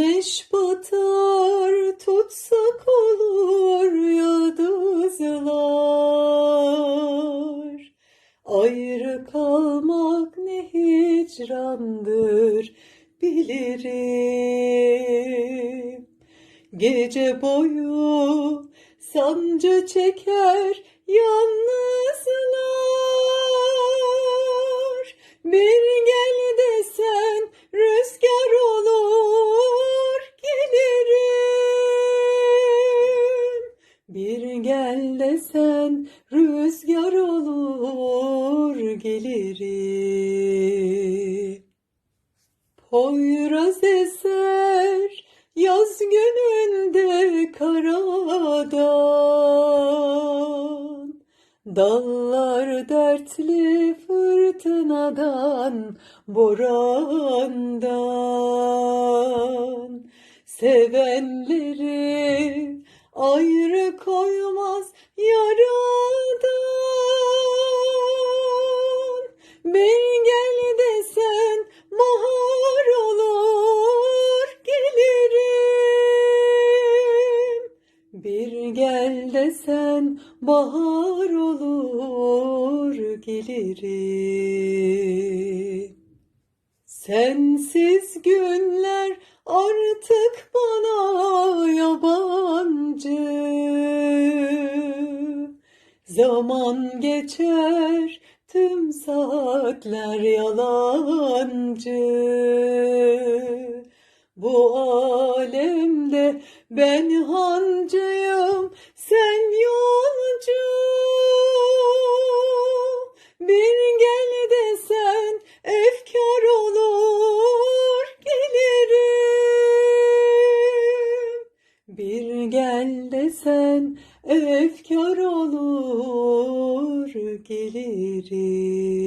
Güneş batar tutsak olur yıldızlar. Ayrı kalmak ne hicrandır bilirim. Gece boyu sancı çeker yalnızlar. Bir gel desen rüzgar olur gelirim Poyraz eser yaz gününde karadan. Dallar dertli fırtınadan, borandan. Sevenleri ayrı koymaz yaradan. Bir gel desen bahar olur gelirim. Bir gel desen bahar olur gelirim. Sensiz günler artık bana yabancı Zaman geçer tüm saatler yalancı. Bu alemde ben hancıyım sen yolcu gel desen efkar olur gelirim